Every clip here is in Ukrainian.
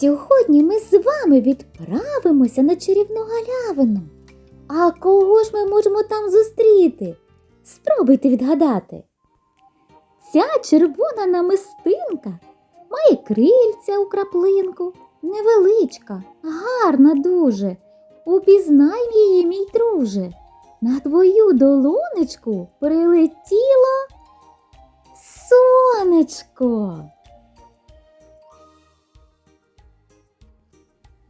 Сьогодні ми з вами відправимося на чарівну галявину. А кого ж ми можемо там зустріти? Спробуйте відгадати. Ця червона намистинка має крильця у краплинку, невеличка, гарна дуже. Упізнай її, мій друже. На твою долонечку прилетіло сонечко.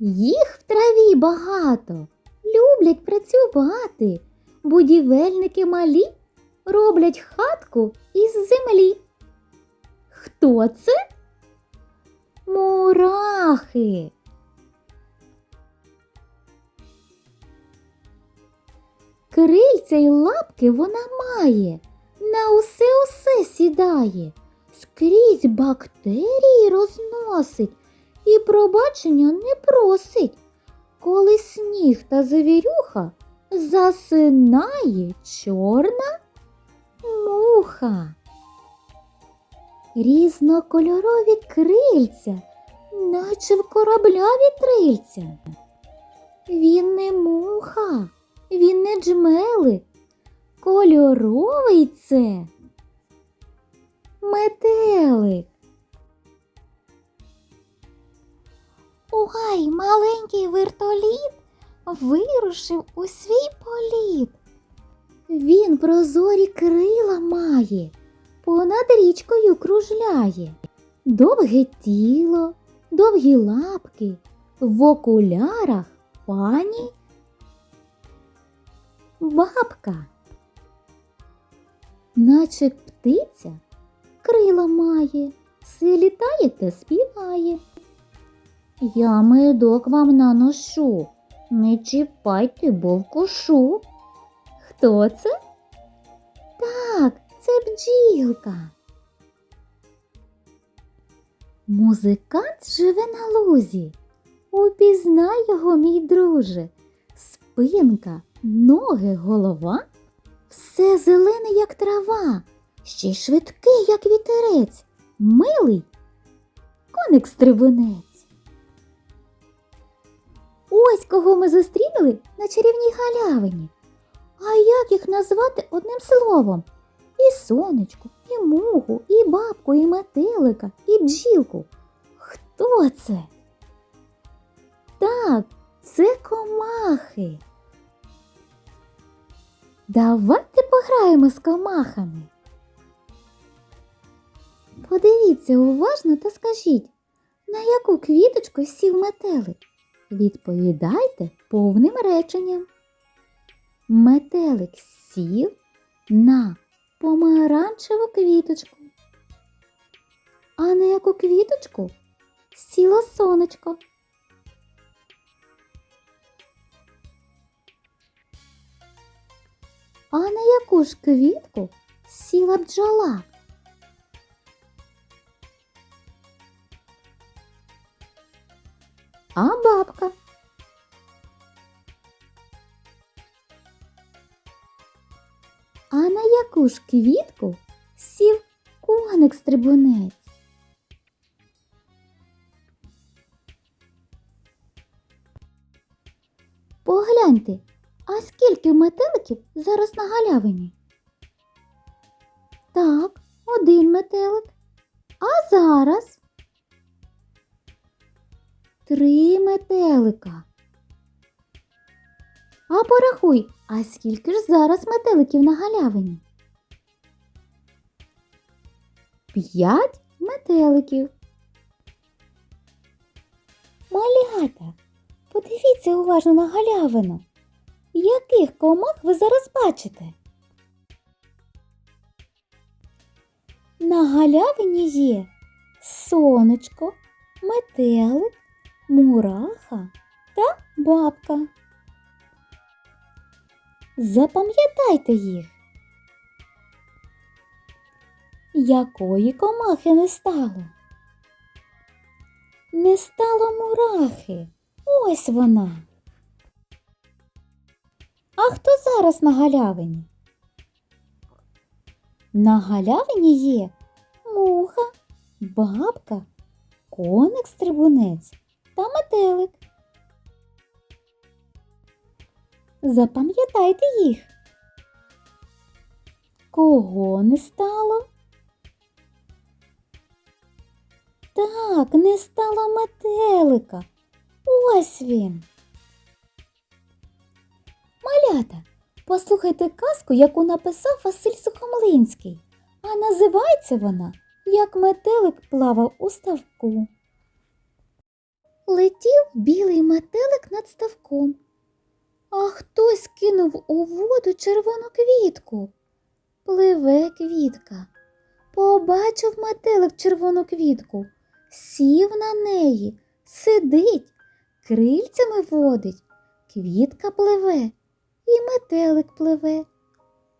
Їх в траві багато, люблять працювати. Будівельники малі роблять хатку із землі. Хто це? Мурахи. Крильця й лапки вона має, на усе усе сідає, скрізь бактерії розносить і пробачення не просить. Коли сніг та завірюха засинає чорна муха. Різнокольорові крильця, наче в корабля вітрильця. Він не муха, він не джмелик, кольоровий це метелик. Ой, маленький вертоліт вирушив у свій політ. Він прозорі крила має, понад річкою кружляє, довге тіло, довгі лапки, в окулярах пані бабка. Наче птиця крила має, все літає та співає. Я медок вам наношу, не чіпайте, бо вкушу. Хто це? Так, це бджілка. Музикант живе на лузі. Упізнай його, мій друже. Спинка, ноги, голова. Все зелене, як трава, ще й швидкий, як вітерець, милий коник стрибунець. Ось кого ми зустріли на чарівній галявині. А як їх назвати одним словом? І сонечку, і муху, і бабку, і метелика, і бджілку. Хто це? Так, це комахи. Давайте пограємо з комахами. Подивіться уважно та скажіть, на яку квіточку сів метелик? Відповідайте повним реченням. Метелик сів на помаранчеву квіточку. А на яку квіточку сіло сонечко? А на яку ж квітку сіла бджола? А бабка? А на яку ж квітку сів коник стрибунець? Погляньте, а скільки метеликів зараз на галявині? Так, один метелик. А зараз? Три метелика. А порахуй, а скільки ж зараз метеликів на галявині? П'ять метеликів. Малята, подивіться уважно на галявину. Яких комах ви зараз бачите? На галявині є сонечко, метелик, мураха та бабка. Запам'ятайте їх. Якої комахи не стало? Не стало мурахи. Ось вона. А хто зараз на галявині? На галявині є муха, бабка, коник стрибунець та метелик. Запам'ятайте їх. Кого не стало? Так, не стало метелика. Ось він. Малята, послухайте казку, яку написав Василь Сухомлинський. А називається вона Як метелик плавав у ставку. Летів білий метелик над ставком, а хтось кинув у воду червону квітку. Пливе квітка. Побачив метелик червону квітку, сів на неї, сидить, крильцями водить, квітка пливе, і метелик пливе.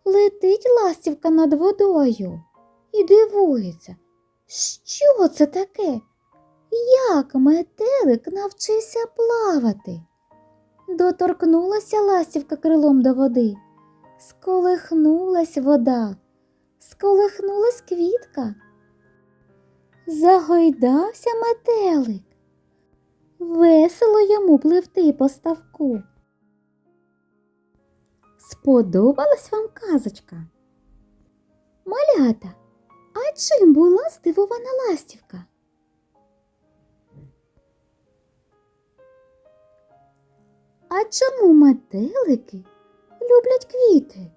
Летить ластівка над водою і дивується, що це таке? Як метелик навчився плавати? Доторкнулася ластівка крилом до води, сколихнулась вода, сколихнулась квітка. Загойдався метелик. Весело йому пливти по ставку. Сподобалась вам казочка? Малята, а чим була здивована ластівка? А чому метелики люблять квіти?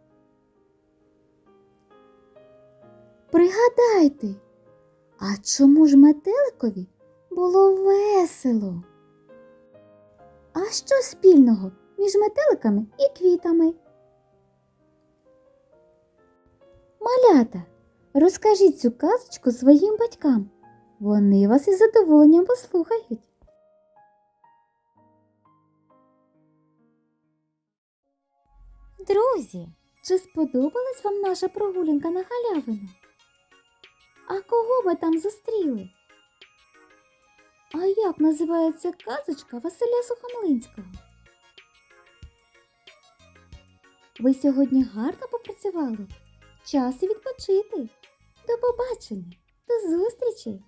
Пригадайте, а чому ж метеликові було весело? А що спільного між метеликами і квітами? Малята, розкажіть цю казочку своїм батькам. Вони вас із задоволенням послухають. Друзі, чи сподобалась вам наша прогулянка на галявину? А кого ви там зустріли? А як називається казочка Василя Сухомлинського? Ви сьогодні гарно попрацювали? Час і відпочити. До побачення, до зустрічі!